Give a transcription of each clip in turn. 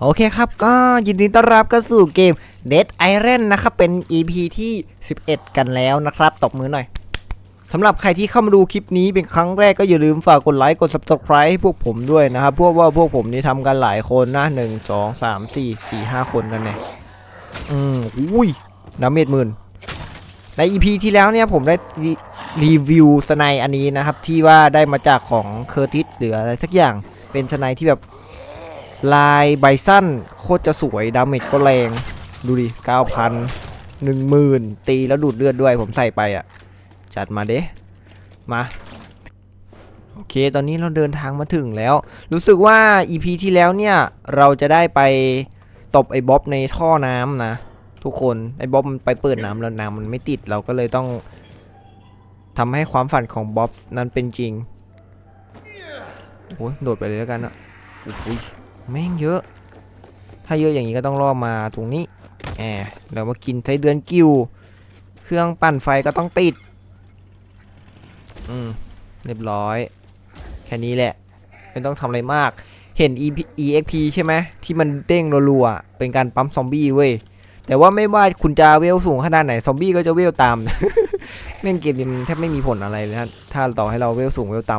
โอเคครับ ก็ยินดีต้อนรับเข้าสู่เกม Dead Iron นะครับ เป็น EP ที่ 11 กันแล้วนะครับ ตบมือหน่อยสำหรับใครที่เข้ามาดูคลิปนี้เป็นครั้งแรกก็อย่าลืมฝากกดไลค์กด Subscribe ให้พวกผมด้วยนะครับ พวกว่าพวกผมนี่ทำกันหลายคนนะ 1 2 3 4 4 5 คนกันเนี่ยอืมอุ้ยดาเมจหมื่นใน EP ที่แล้วเนี่ยผมได้รีวิวสไนอันนี้นะครับ ที่ว่าได้มาจากของเคอร์ติสหรืออะไรสักอย่างเป็นสไนที่แบบ ลายใบสั้นโคตรจะสวย ดาเมจก็แรง ดูดิ 9,000 10,000 ตีแล้วดูดเลือดด้วยผมใส่ไปอะ จัดมาเด้มา โอเค ตอนนี้เราเดินทางมาถึงแล้ว รู้สึกว่า EP ที่แล้วเนี่ย เราจะได้ไปตบไอ้บ๊อบในท่อน้ำนะ ทุกคนไอ้บ๊อบมันไปเปิดน้ำแล้วน้ำมันไม่ติดเราก็เลยต้องทำให้ความฝันของบ๊อบนั้นเป็นจริงโอ้ยโดดไปเลยแล้วกันนะโอ้ย แม่งเยอะ ถ้าเยอะอย่างนี้ก็ต้องล่อมาตรงนี้แอบเรามากินไส้เดือนกิ้วเครื่องปั่นไฟก็ต้องติด อืม เรียบร้อย แค่นี้แหละ ไม่ต้องทำอะไรมาก เห็น e xp ใช่ไหม ที่มันเด้งรัวๆ เป็นการปั๊มซอมบี้เว้ย แต่ว่าไม่ว่าคุณจะเวลสูงขนาดไหน ซอมบี้ก็จะเวลตามเล่นเกมนี้มันแทบไม่มีผลอะไรเลยนะถ้าต่อให้เราเวลสูงเวลต่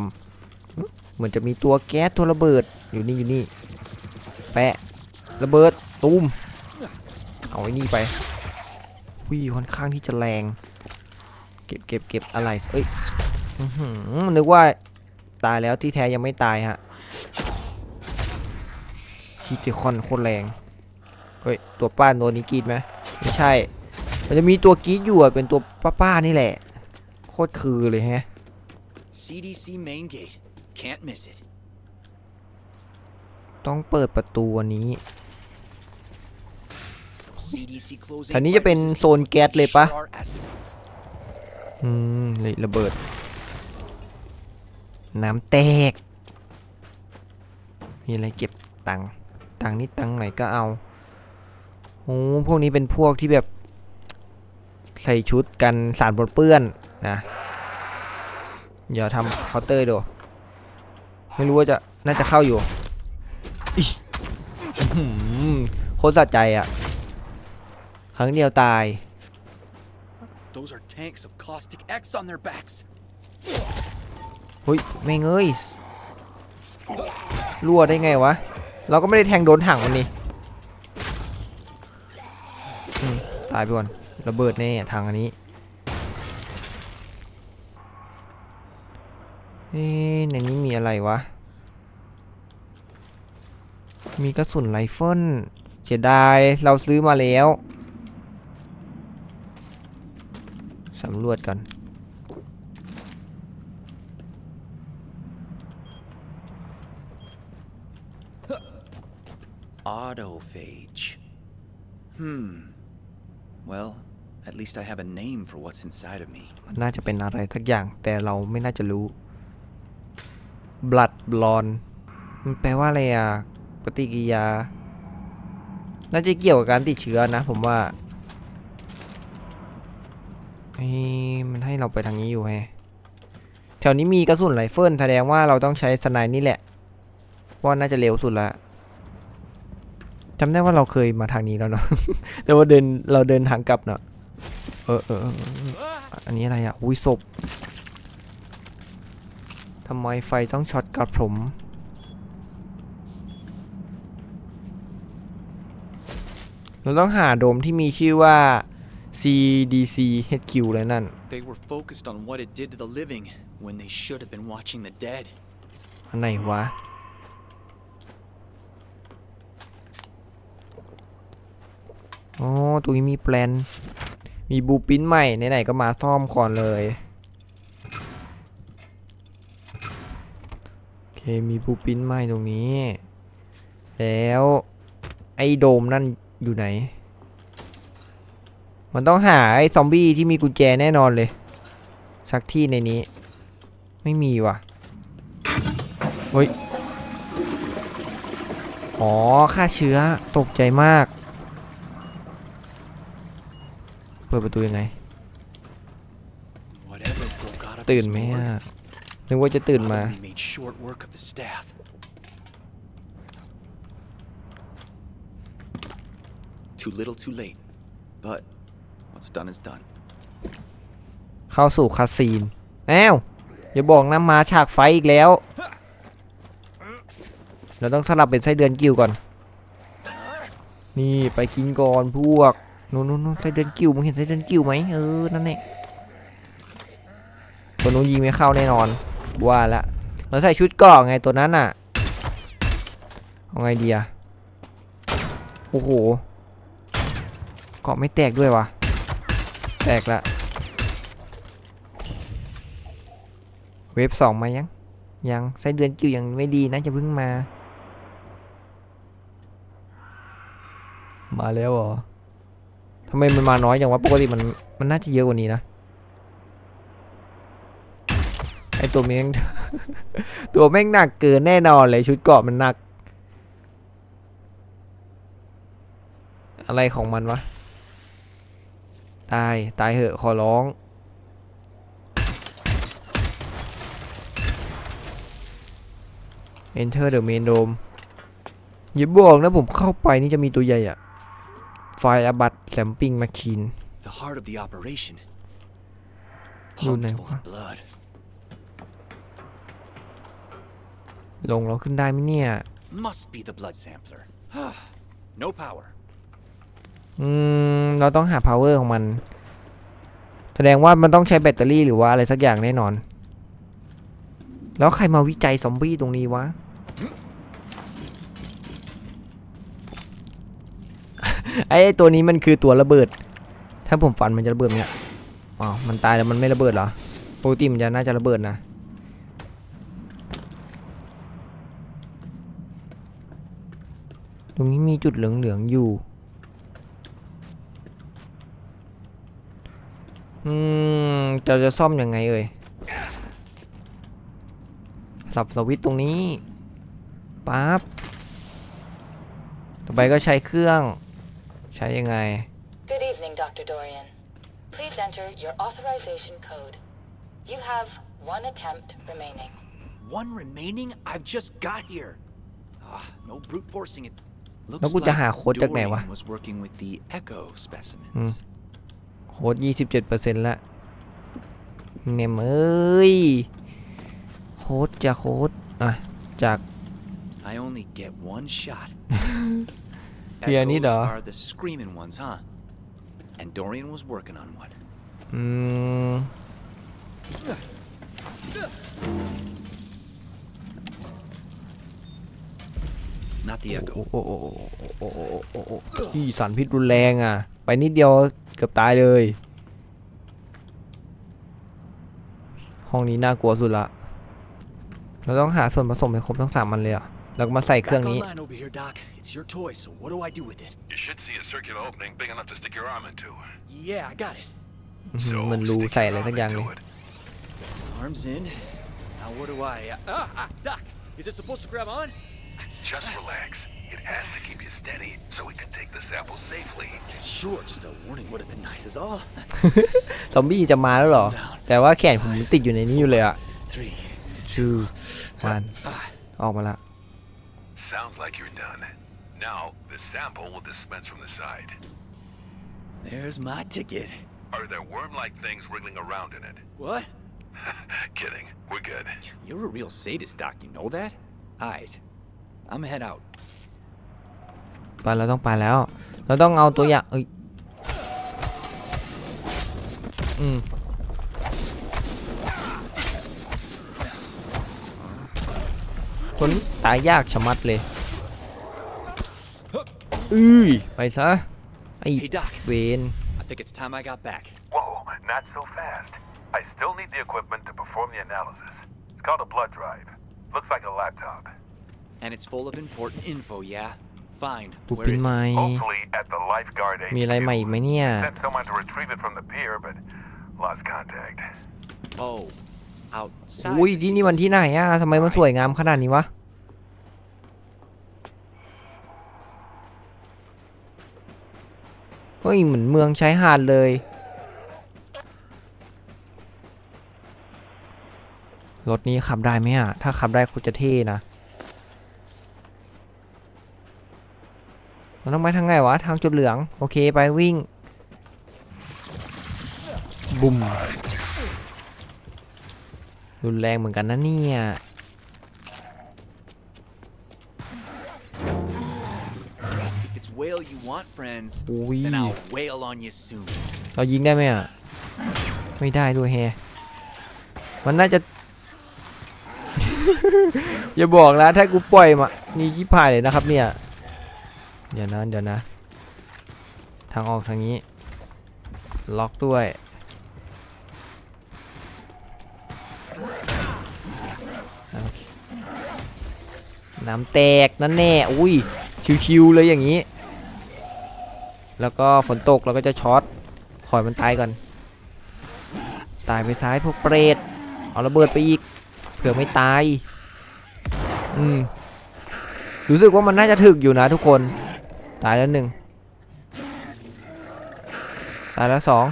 ำเหมือนจะมีตัวแก๊สตัวระเบิดอยู่นี่อยู่นี่ แปะระเบิดตูมเอาไอ้นี่ไปวิค่อนข้างที่จะแรง เก็บเก็บเก็บอะไรเอ้ยนึกว่าตายแล้วที่แท้ยังไม่ตายฮะคีติคอนโคตรแรงเฮ้ยตัวป้าตัวนี้กีดไหมไม่ใช่ มันจะมีตัวกีดอยู่เป็นตัวป้าๆนี่แหละ โคตรคือเลยฮะ CDC main gate. Can't miss it. ต้องเปิดประตูอันนี้ CDC closing. แถวนี้จะเป็นโซนแก๊สเลยปะ Sure are acid proof. อืมเลยระเบิด น้ำแตก มีอะไรเก็บตังค์ตังค์นี่ตังค์ไหนก็เอาโอ้พวกนี้เป็นพวกที่แบบ ใส่ชุดกันสารปนเปื้อนนะ เดี๋ยวทำเคาน์เตอร์ดู ไม่รู้ว่าจะ น่าจะเข้าอยู่อิ๊ยอื้อหือ โคตรสะใจอะ่ะ ครั้งเดียวตาย Those are tanks of caustic X on their backs. เฮ้ยแม่งเอ้ยรั่วได้ไงวะ เราก็ไม่ได้แทงโดนถังมันนี่อืมตายไปก่อนระเบิดแน่ทางอันนี้เอ๊ะในนี้มีอะไรวะ มีกระสุนไรเฟิลเสียดายเราซื้อมาแล้วสำรวจกัน Autophage. Hmm. Well, at least I have a name for what's inside of me. มันน่าจะเป็นอะไรสักอย่าง แต่เราไม่น่าจะรู้ blood blonde มันแปลว่าอะไรอะป ฏิกิริยา น่าจะเกี่ยวกับการติดเชื้อนะ ผมว่าเฮ้ยมันให้เราไปทางนี้อยู่แฮแถวนี้มีกระสุนไรเฟิลแสดงว่าเราต้องใช้สไนด์นี่แหละเพราะว่าน่าจะเร็วสุดละจำได้ว่าเราเคยมาทางนี้แล้วเนาะแต่ว่าเดินเราเดินทางกลับเนาะเออเอออันนี้อะไรอะ อุ้ยศพทำไมไฟต้องช็อตกระผม เราต้องหาโดมที่มีชื่อว่า CDC HQ เลยนั่น They were focused on what it did to the living when they should have been watching the dead. อันไหนวะ อ๋อตรงนี้มีแปลน มีบูปินใหม่ ไหนๆก็มาซ่อมก่อนเลย โอเค มีบูปินใหม่ตรงนี้ แล้ว ไอ้โดมนั่น อยู่ไหน มันต้องหาไอ้ซอมบี้ที่มีกุญแจแน่นอนเลย สักที่ในนี้ ไม่มีว่ะเฮ้ย อ๋อค่าเชื้อตกใจมาก เปิดประตูยังไง ตื่นไหมอะนึกว่าจะตื่นมา probably made short work of the staff. Too little, too late. But what's done is done. เข้าสู่คาซีนแอวอย่าบอกนะมาฉากไฟอีกแล้ว เราต้องสลับเป็นไส้เดือนกิ้วก่อน นี่ไปกินก่อนพวกนู้นนู้นไส้เดือนกิ้วมึงเห็นไส้เดือนกิ้วไหมเออนั่นแหละตัวนู้นยิงไม่เข้าแน่นอนว่าละเราใส่ชุดกราะไงตัวนั้นอะเอาไงดีอะโอ้โห กาะไม่แตกด้วยวะแตกละเว็บสองมายัง ยังไส้เดือนจิ๋วยังไม่ดีนะจะเพิ่งมา มาแล้วเหรอทำไมมันมาน้อยอย่างวะปกติมันมันน่าจะเยอะกว่านี้นะไอตัวแม่งตัวแม่งหนักเกินแน่นอนเลยชุดเกาะมันหนัก อะไรของมันวะ ตาย ตายเหอะ ขอร้อง Enter the main dome อย่าบอกนะผมเข้าไปนี่จะมีตัวใหญ่อะไฟอบัตแซมปิงมาคีน The heart of the operation. Lord Pumped này full quá. of blood. ลงเราขึ้นได้ไหมเนี่ย Must be the blood sampler. no power. อืม เราต้องหา power ของมัน แสดงว่ามันต้องใช้แบตเตอรี่หรือว่าอะไรสักอย่างแน่นอน แล้วใครมาวิจัยซอมบี้ตรงนี้วะ ไอ้ตัวนี้มันคือตัวระเบิด ถ้าผมฟันมันจะระเบิดเนี่ยอ๋อมันตายแล้วมันไม่ระเบิดเหรอปกติมันจะน่าจะระเบิดนะตรงนี้มีจุดเหลืองๆอยู่ อืมเราจะซ่อมยังไงเอ่ยสับสวิตช์ตรงนี้ปั๊บต่อไปก็ใช้เครื่อง ใช้ยังไง Good evening, Dr. Dorian. Please enter your authorization code. You have one attempt remaining. One remaining? I've just got here. Ah, no brute forcing it. แล้ว Looks กูจะ like หา โค้ดจากไหนวะ Dorian was working with the echo specimens. โค้ด27%ละเนมเอ้ยโค้ดจะโค้ดอะจาก I only get one shot. Pianito. Echoes are the screaming ones, huh? And Dorian was working on one. อืม Not the โอ้ echo. โอ้โอ้โอ้โอ้โอ้โอ้โอ้ที่สารพิษรุนแรงอะ ไปนิดเดียว เกือบตายเลย ห้องนี้น่ากลัวสุดละ เราต้องหาส่วนผสมให้ครบทั้งสามมันเลยอะแล้วก็มาใส่เครื่อง Back นี้ online over here, Doc. It's your toy, so what do I do with it? You should see a circular opening big enough to stick your arm into. Yeah, I got it. อื้อหือ So เหมันรู stick ใส่ your อะไร arm สักอย่างเลย into it. Arms in. Now what do I? Uh, ah, ah, Doc. Is it supposed to grab on? Just relax. It has to keep you steady so we can take the sample safely. Sure. Just a warning would have been nice as all. ซอมบี้จะมาแล้วเหรอ แต่ว่าแขนผมติดอยู่ในนี้อยู่เลยอ่ะ Three. ชื่อมัน Ah, ออกมาละ Sounds like you're done. Now, the sample will dispense from the side. there's my ticket. Are there worm-like things wriggling around in it? What? Kidding. We're good. You're a real sadist, Doc. You know that? Alright. I'm head out. ไปเราต้องไปแล้ว เราต้องเอาตัวอย่างเอ้ยอืมคนนี้ตายยากชะมัดเลยอุ้ยไปซะไอ้ Hey, Doc. เวน I think it's time I got back. Whoa, not so fast. I still need the equipment to perform the analysis. It's called a blood drive. Looks like a laptop. And it's full of important info, yeah? Fine. ปุบ Where ปิน is ไหม it? Hopefully at the lifeguard มีอะไรใหม่อีกไหมเนี่ย Sent someone to retrieve it from the pier, but lost contact. Oh. Outside. อุ้ย the ที่นี่มัน seals. ที่ไหนอะทำไมมันสวยงามขนาดนี้วะ เฮ้ยเหมือนเมืองชายหาดเลย รถนี้ขับได้ไหมอะถ้าขับได้คุณจะเท่นะ มันต้องไปทางไงวะ ทางจุดเหลือง โอเคไปวิ่ง บุ้มรุนแรงเหมือนกันนะเนี่ย If it's whale you want, friends, อุ้ย then I'll wail on you soon. เรายิงได้ไหมอะ ไม่ได้ด้วยแฮ มันน่าจะ อย่าบอกนะ ถ้ากูปล่อยมานี่ยี่พายเลยนะครับเนี่ย เดี๋ยวนะเดี๋ยวนะ ทางออกทางนี้ ล็อกด้วย น้ำแตกนั่นแน่ อุ้ย ชิวๆเลยอย่างนี้ แล้วก็ฝนตกเราก็จะช็อตปล่อยมันตายก่อน ตายไปท้ายพวกเปรต เอาระเบิดไปอีก เผื่อไม่ตาย อืมรู้สึกว่ามันน่าจะถึกอยู่นะทุกคน ตายแล้วหนึ่งตายแล้วสอง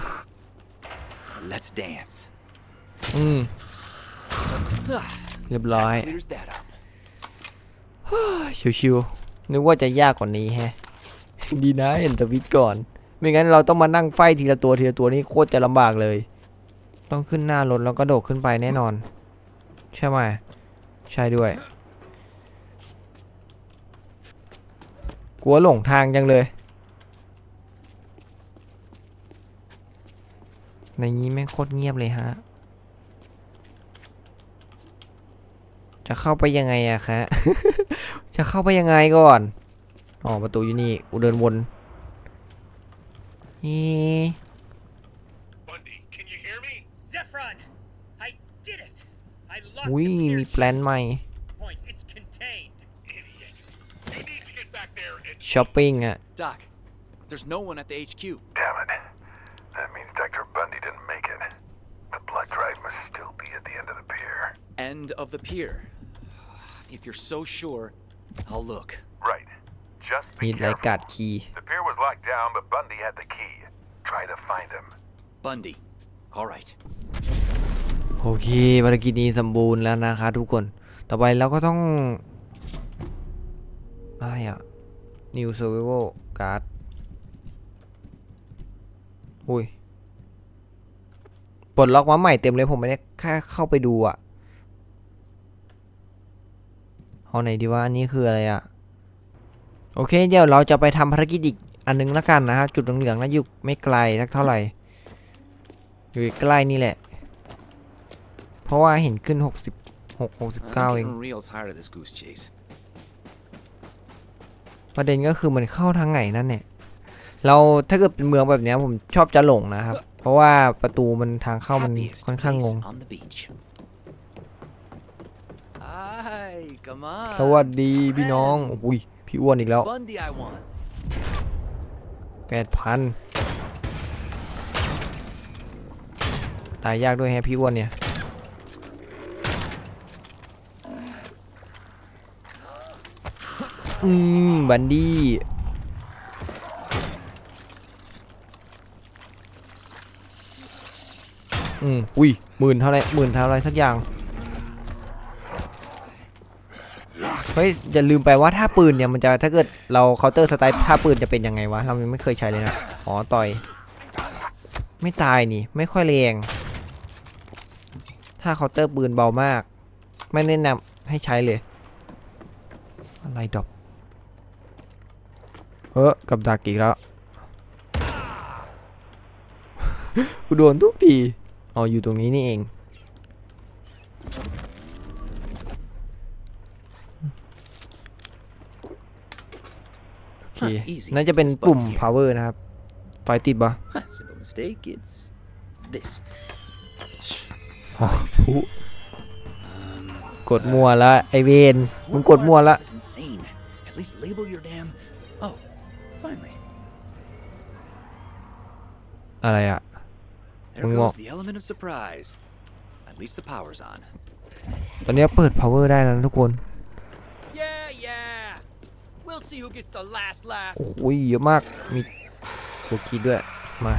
Let's dance. อืม เรียบร้อย Clears that up. ชิวๆนึกว่าจะยากกว่านี้แฮะ ดีนะเห็นสวิตช์ก่อน ไม่งั้นเราต้องมานั่งไฟทีละตัวทีละตัวนี่โคตรจะลำบากเลย ต้องขึ้นหน้ารถแล้วก็โดดขึ้นไปแน่นอน ใช่ไหมใช่ด้วย กลัวหลงทางจังเลย ในนี้แม่งโคตรเงียบเลยฮะ จะเข้าไปยังไงอะคะ จะเข้าไปยังไงก่อน อ๋อ ประตูอยู่นี่อุเดินวนนี่ Bundy, can you hear me? Zephron! I did it! I locked อุ้ย the มี pier แปลนใหม่ ช้อปปิ้งอะ Doc, there's no one at the HQ. Damn it. That means Dr. Bundy didn't make it. The blood drive must still be at the end of the pier. End of the pier. If you're so sure, I'll look. Right. Just มี be รายการ์ด careful. คีย์ The pier was locked down, but Bundy had the key. Try to find him. Bundy. All right. โอเคภารกิจนี้สมบูรณ์แล้วนะคะทุกคน ต่อไปเราก็ต้องอะไรอะ New Survival Card อุ้ยปลดล็อกมาใหม่เต็มเลยผมไม่ได้แค่เข้าไปดูอะเอาไหนดีว่าอันนี้คืออะไรอะโอเคเดี๋ยวเราจะไปทำภารกิจอีกอันนึงแล้วกันนะครับจุดเหลืองๆนะอยู่ไม่ไกลสักเท่าไหร่ อยู่ใกล้นี่แหละ เพราะว่าเห็นขึ้น 66 69 เอง ประเด็นก็คือมันเข้าทางไหนนั่นเนี่ยเราถ้าเกิดเป็นเมืองแบบเนี้ยผมชอบจะหลงนะครับ เพราะว่าประตูมันทางเข้ามัน Happiest ค่อนข้างง place ง on the beach. Hi, come on. สวัสดีพี่น้อง Friends. อุ้ยพี่อ้วนอีกแล้ว Bundy, I want. 8,000ตายยากด้วยแฮะพี่อ้วนเนี่ย อืมบันดี้อืมอุ้ยหมื่นเท่าไรหมื่นเท่าไรสักอย่างเฮ้ยอย่าลืมไปว่าถ้าปืนเนี่ยมันจะถ้าเกิดเราเคาน์เตอร์สไตล์ถ้าปืนจะเป็นยังไงวะเรายังไม่เคยใช้เลยนะอ๋อต่อย ไม่ตายนี่ไม่ค่อยแรงถ้าเคาน์เตอร์ปืนเบามาก ไม่แนะนำให้ใช้เลย อะไรดรอป เออกับดักอีกแล้ว กูโดนทุกทีอ๋ออยู่ตรงนี้นี่เอง โอเค Huh, easy. น่าจะเป็น It's ปุ่ม button here. power นะครับ ไฟติดปะ Huh, Simple mistake. It's this. อ๋อผู้กดมั่วละไอเวนมึงกดมั่วละ This is insane. At least label your damn. Oh, finally. อะไรอะ There Well- goes the element of surprise. At least the power's on. ตอนนี้เปิด power ได้แล้วนะทุกคน Yeah, yeah. We'll see who gets the last laugh. โอ้โหเยอะมาก มีตัวคีย์ด้วย มา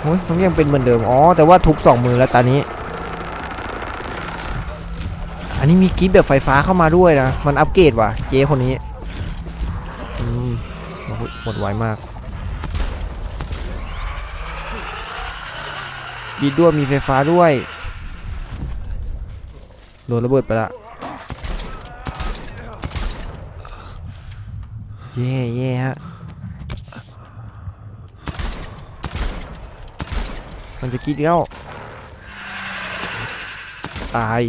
โอ้ยมันยังเป็นเหมือนเดิม อ๋อ แต่ว่าทุบสองมือแล้วตอนนี้ อันนี้มีกีบแบบไฟฟ้าเข้ามาด้วยนะ มันอัปเกรดว่ะ เจ๊คนนี้อืมโอ้โหมดไวมากดีด้วยมีไฟฟ้าด้วยโดนระเบิดไปละเย่เย่ฮะ มันจะกินแล้ว ตาย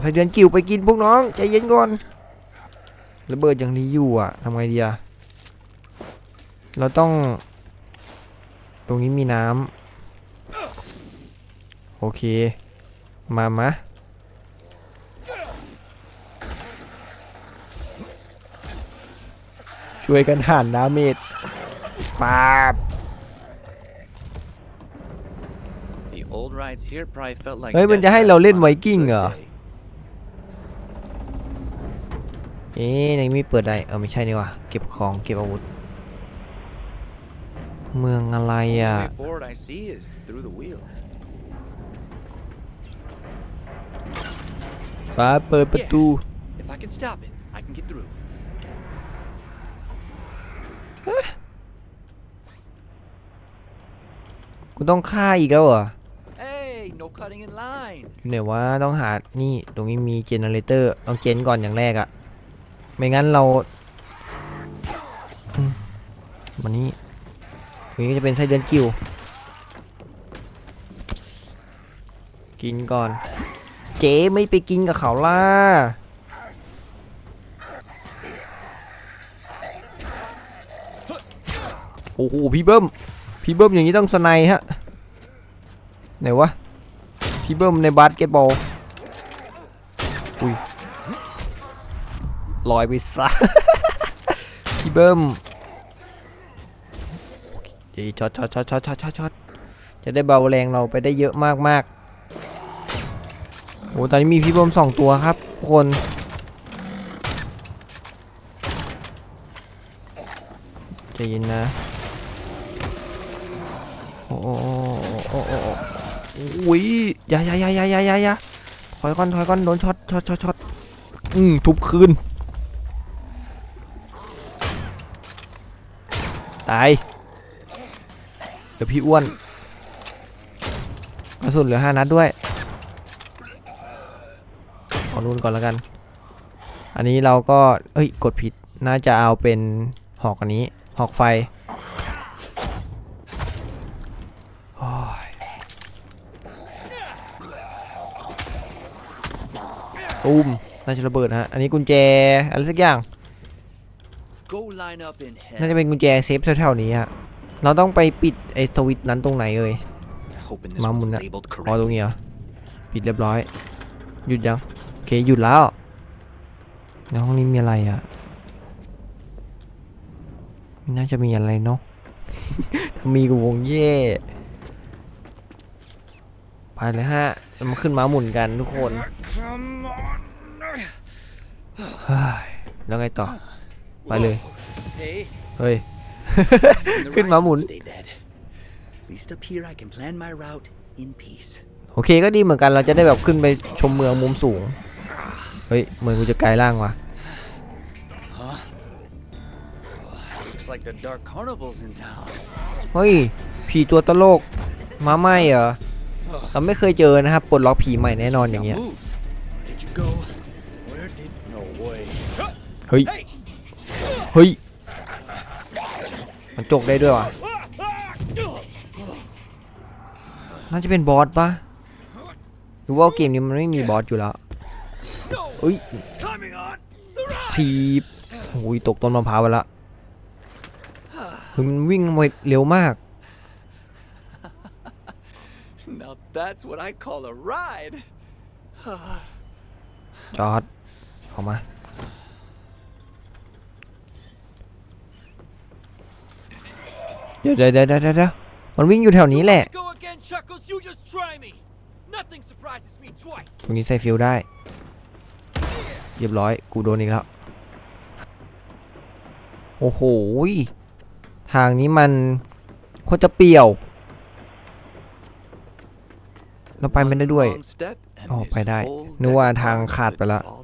ใส่เดือนกิ่วไปกินพวกน้องใจเย็นก่อนระเบิดอย่างนี้อยู่อะทำไงดีอะเราต้อง ตรงนี้มีน้ำโอเค มามะช่วยกันหันดาเมจปาบ The old rides here probably felt like เฮ้ย มัน death จะให้เรา traps เล่น on ไว a กิ้ง good เหรอ เอ๊ะในมีเปิดได้ เออไม่ใช่นี่ว่ะเก็บของเก็บอาวุธ เมืองอะไร The อะ way forward I see is through the wheel. ฟ้าเปิดประตู If I can stop it, I can get through. กูต้องฆ่าอีกแล้วเหรอ Hey, no cutting in line. อยู่ไหนว่าต้องหา นี่ ตรงนี้มีเจเนเรเตอร์ ต้องเจนก่อนอย่างแรกอะ ไม่งั้นเราวันนี้วันนี้จะเป็นไส้เดือนกิว กินก่อน เจ๊ไม่ไปกินกับเขาล่ะโอ้โหพี่เบิ้ม พี่เบิ้มอย่างนี้ต้องสไนฮะ ไหนวะ พี่เบิ้มในบาสเกตบอล ลอยไปซะพี่เบิ้มเดี๋ยวช็อตช็อตช็อตช็อตช็อตช็อตช็อตจะได้เบาแรงเราไปได้เยอะมากมากโอ้ตอนนี้มีพี่เบิ้มสองตัวครับทุกคนใจเย็นนะโอ้โอ้โอ้โอ้อุ้ยยายายายายายายาถอยก่อนถอยก่อนโดนช็อตช็อตช็อตช็อตอืมทุบคืน ตาย เดี๋ยวพี่อ้วนกระสุนเหลือห้านัดด้วยเอานู่นก่อนแล้วกัน อันนี้เราก็ เอ้ย กดผิด น่าจะเอาเป็นหอกอันนี้ หอกไฟตูมน่าจะระเบิดฮะ อันนี้กุญแจ อะไรสักอย่าง Go line up in น่า hell. จะเป็นกุญแจเซฟแถวๆนี้ฮะเราต้องไปปิดไอ้สวิตช์นั้นตรงไหนเอ่ย Hoping this มาห one's มุนอะ labeled อ๋อตรง correctly. นี้เหรอปิดเรียบร้อย หยุดยังโอเคหยุดแล้วในห้องนี้มีอะไรอะไม่น่าจะมีอะไรเนาะถ้ามีกูวงเย่ไปเลยฮะเรามาขึ้นม้าหมุนกันทุกคนเฮ้ยแล้วไงต่อ ไปเลย Hey, เฮ้ย the ขึ้น rides ม้าหมุน will stay dead. At least up here I can plan my route in peace. โอเคก็ดีเหมือนกันเราจะได้แบบขึ้นไปชมเมืองมุมสูง เฮ้ยเหมือนกูจะกลายร่างว่ะ Looks like the dark carnival's in town. เฮ้ย ผีตัวตลก มาใหม่เหรอ เราไม่เคยเจอนะครับ ปลดล็อกผีใหม่แน่นอนอย่างเงี้ย Now moves. Where did you go? Where did? No way. เฮ้ย Hey! เฮ้ย มันจกได้ด้วยว่ะน่าจะเป็นบอสปะหรือว่าเกมนี้มันไม่มีบอสอยู่แล้วเฮ้ย Climbing on the ride! ทีบโอ้ยตกต้นมะพร้าวไปละเฮ้ยมันวิ่งไวเร็วมาก Now that's what I call a ride. จอร์ดออกมา ดี๋ยวเดี๋ยวเดี๋ยวเดี๋ยวเดี๋ยวมันวิ่งอยู่แถวนี้แหละ Go again, Chuckles. You just try me. Nothing surprises me twice. ตรงนี้ใส่ฟิลได้ เรียบร้อย กูโดนอีกแล้ว โอ้โหยทางนี้มันโคตรจะเปรี่ยว เราไปไม่ได้ด้วย One wrong step and อ๋อ this ไปได้ whole นึกว่า deck of ทาง cards ขาด could ไปละ fall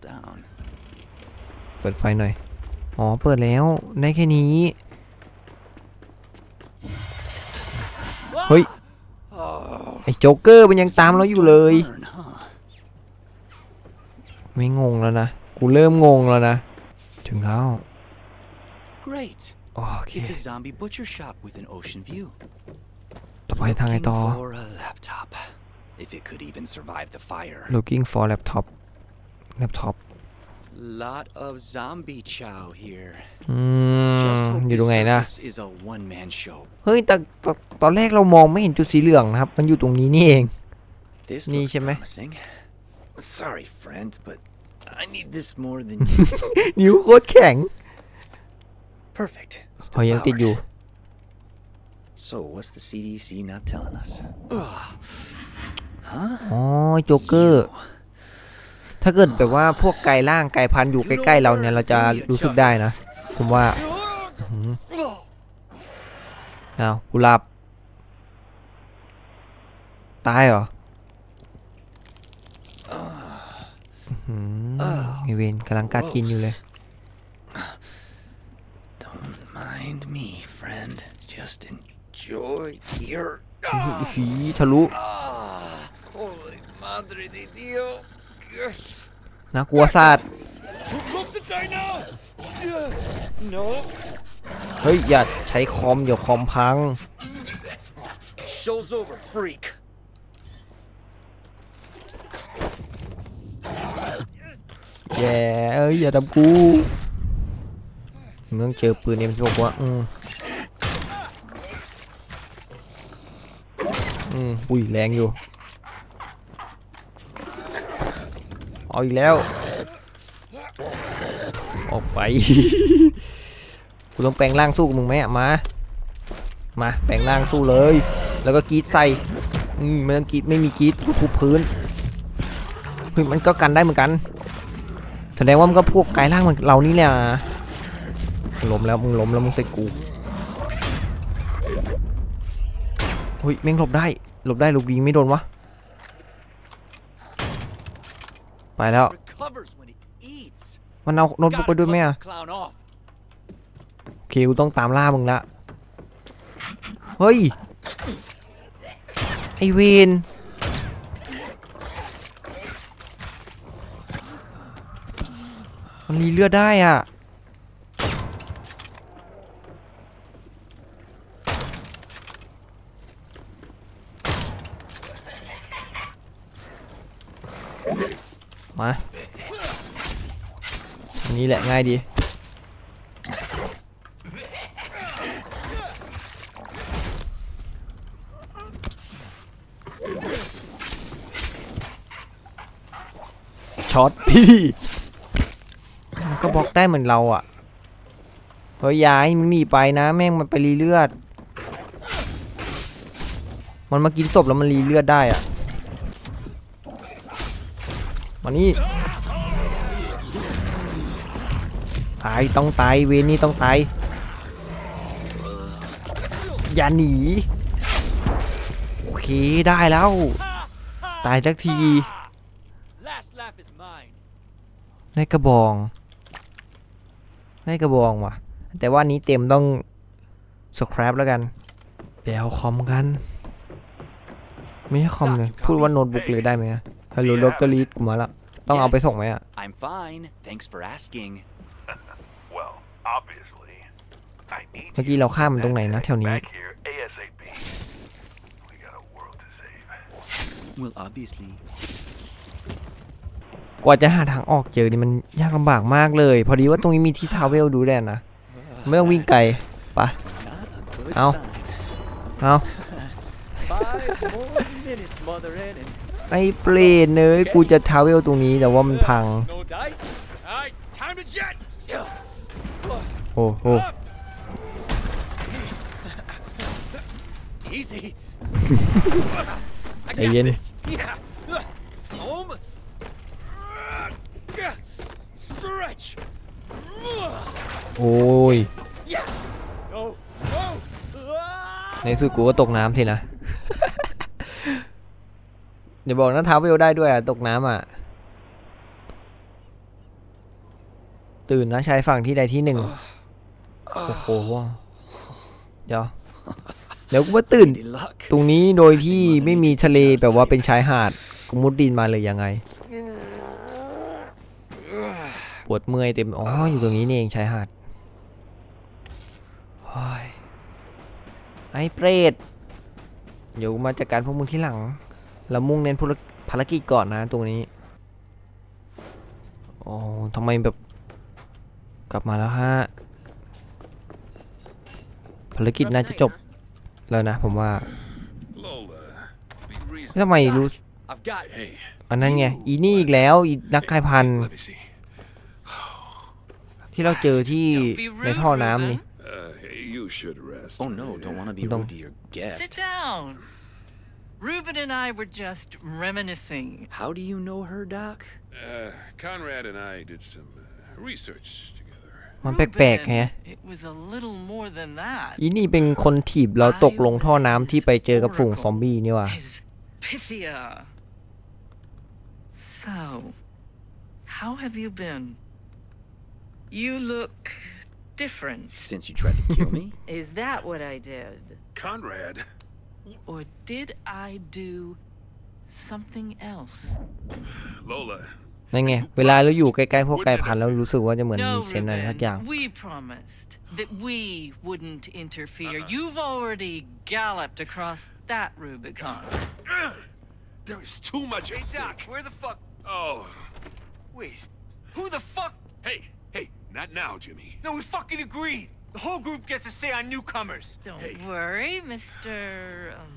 เปิดไฟหน่อย อ๋อ เปิดแล้ว ได้แค่นี้ เฮ้ย ไอ้โจ๊กเกอร์มันยังตามเราอยู่เลย Burn, huh? ไม่งงแล้วนะ กูเริ่มงงแล้วนะ ถึงแล้ว Great. โอเค It's a zombie butcher shop with an ocean view. ต่อไปทางไงต่อ Looking for a laptop. If it could even survive the fire. looking for laptop laptop Lot of zombie chow here. อืม Just hope อยู่ this ตรงไหนนะ service is a one-man show. เฮ้ยแต่ตอนตอนแรกเรามองไม่เห็นจุดสีเหลืองนะครับ มันอยู่ตรงนี้นี่เอง This Ni looks siya, meh. promising. Sorry, friend, but I need this more than นิ้วโคตรแข็ง perfect. อ๋อ Still ยังติด powered. อยู่ So what's the CDC not telling us? อ๋อโจ๊กเกอร์ ถ้าเกิดแบบว่าพวกไก่ล่างไก่พันธุ์อยู่ใกล้ๆเราเนี่ย เราจะรู้สึกได้นะ ผมว่า อื้อหืออ้าวกูหลับ ตายเหรออื้อหือไอเวนกำลังกัดกินอยู่เลย Don't mind me, friend. Just enjoy your. ผีทะลุ Ah, holy madre de Dios. น่ากลัวสัตว์ Too close to die now! No. เฮ้ย อย่าใช้คอมเดี๋ยวคอมพัง Show's over, freak. แย่เอ้ย อย่าทำกูมึงต้องเจอปืนเอ็มหกวะอืมอืมอุ้ย แรงอยู่ เอาอีกแล้ว ออกไปกู ต้องแปลงร่างสู้กับมึงไหมอะมา มาแปลงร่างสู้เลย แล้วก็กรีดใส่อืมไม่ต้องกรีดไม่มีกรีดทุบพื้นเฮ้ยมันก็กันได้เหมือนกัน แสดงว่ามันก็พวกกายร่างเหมือนเรานี่แหละล้มแล้วมึงล้มแล้วมึงเสร็จกูเฮ้ยแม่งหลบได้หลบได้หลบยิงไม่โดนวะไปแล้วมันเอาโน้ตบุ๊กไปด้วยไหม cut อะ this clown off. โอ เคกูต้องตามล่ามึงละ เฮ้ย ไอเวนมันรีเลือดได้อะ มาอันนี้แหละง่ายดี ช็อตพี่มันก็บล็อกได้เหมือนเราอะเฮ้ยย้ายมึงหนีไปนะ แม่งมันไปรีเลือด มันมากินศพแล้วมันรีเลือดได้อะมานี่ตายต้องตายเวรนี่ต้องตายอย่าหนี โอเคได้แล้ว ตายสักที Last laugh is mine. ได้กระบองได้กระบองว่ะ แต่ว่าอันนี้เต็มต้องสครับแล้วกันไปเอาคอมกัน ไม่ใช่คอมเลยพูดว่าโน้ตบุ๊กเลยได้ไหมฮัลโหลโลกรีดกูมาละต้องเอาไปส่งไหมอะ I'm fine. Thanks for asking. Well, obviously. I need เมื่อกี้เราข้ามมันตรงไหนนะแถวนี้ back here กว่าจะหาทางออกเจอนี่มันยากลำบากมากเลย พอดีว่าตรงนี้มีที่ทาวเวลดูแลนะ ไม่ต้องวิ่งไกลไปะ Not a good Ow. sign. เอา Five more minutes, mother N, and ไอ้เปรตเนยกูจะทาวเวลตรงนี้แต่ว่ามันพัง No dice? Alright, time to jet! โอ้โห easy. I Hey, got Yin. this. Yeah. โอ้ย Yes! No! No! ในที่สุดกูก็ตกน้ำสินะ อย่าบอกนะทาวเวลได้ด้วยอะ ตกน้ำอะ ตื่นนะชายฝั่งที่ใดที่หนึ่ง โอ้โห เดี๋ยว เดี๋ยวกูว่าตื่น Any luck? ตรงนี้โดยที่ไม่มีทะเลแบบว่าเป็นชายหาดกูมุดดินมาเลยยังไง ปวดเมื่อยเต็ม อ๋อ อยู่ตรงนี้นี่เองชายหาดโอ้ยไอ้เปรตเดี๋ยวมาจัดการพวกมึงที่หลัง เรามุ่งเน้นภารภารกิจก่อนนะตรงนี้ โอ้ทำไมแบบ กลับมาแล้วฮะ ภารกิจน่าจะจบแล้วนะผมว่า Lola, be แล้วทำไมรู้ I've got. Hey, อันนั้นไง อีนี่อีกแล้ว อีนักกายพันธุ์ let me see. ที่เราเจอที่ Don't be rude, ในท่อน้ำนี่ Uh, you should rest. Oh no, don't want to be Don't. rude to your guest. Sit down. Ruben and I were just reminiscing. How do you know her, Doc? Uh, Conrad and I did some uh, research together. มันแปลกๆไง It was a little more than that. อีนี่เป็นคนถีบเราตกลงท่อน้ำที่ไปเจอกับฝูงซอมบี้นี่ว่ะ His Pythia. So, how have you been? You look different. Since you tried to kill me? Is that what I did? Conrad, Or did I do something else? Lola, นั่นไง เวลาเราอยู่ใกล้ๆพวกกายพันธุ์แล้วรู้สึกว่าจะเหมือนมี No, เซนอะไรสักอย่าง Ruben, we promised that we wouldn't interfere. You've already galloped across that Rubicon. there is too much at Hey, Doc, stake. where the fuck? Oh, Wait, who the fuck? hey, hey, not now, Jimmy. No, we fucking agreed. The whole group gets to say on newcomers. Don't Hey. worry, Mr. Um,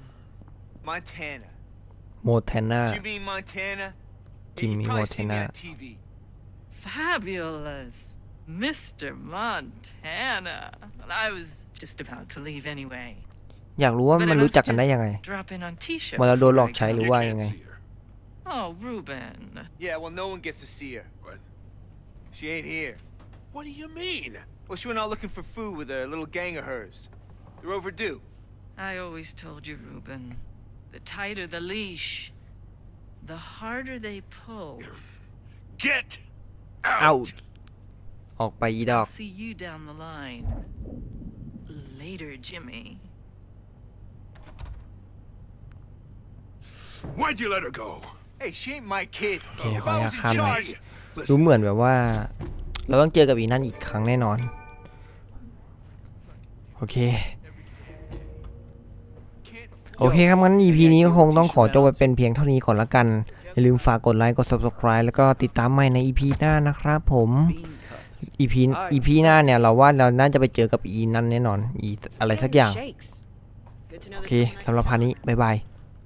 Montana. โมเทนา Jimmy Montana. Yeah, Jimmy you probably seen me Montana. on TV. fabulous. Mr. Montana. Well, I was just about to leave anyway. อยากรู้ว่า But มัน I รู้ must จักกันได้ just ยังไง Drop in on T-shirt. มาเราโดนหลอก before I ใช้ go. หรือ You ว่า can't ยังไง see her. Oh, Ruben. Yeah, well, no one gets to see her. What? She ain't here. What do you mean? Well, she went out looking for food with a little gang of hers. They're overdue. I always told you, Ruben. The tighter the leash, the harder they pull. Get out ออกไปอีดอก I'll see you down the line. Later, Jimmy. Why'd you let her go? Hey, she ain't my kid. Okay, if I Hoya was in Khan, charge, Hey. รู้เหมือนแบบว่า เราต้องเจอกับอีนั่นอีกครั้งแน่นอน โอเค โอเคครับงั้น EP นี้ก็คงต้องขอจบไว้เป็นเพียงเท่านี้ก่อนละกัน อย่าลืมฝากกดไลค์ กด Subscribe แล้วก็ติดตามใหม่ใน EP หน้านะครับผม EP EP หน้าเนี่ย เราว่าเราน่าจะไปเจอกับอีนั่นแน่นอน อีอะไรสักอย่าง โอเคสำหรับพานี้ บ๊ายบาย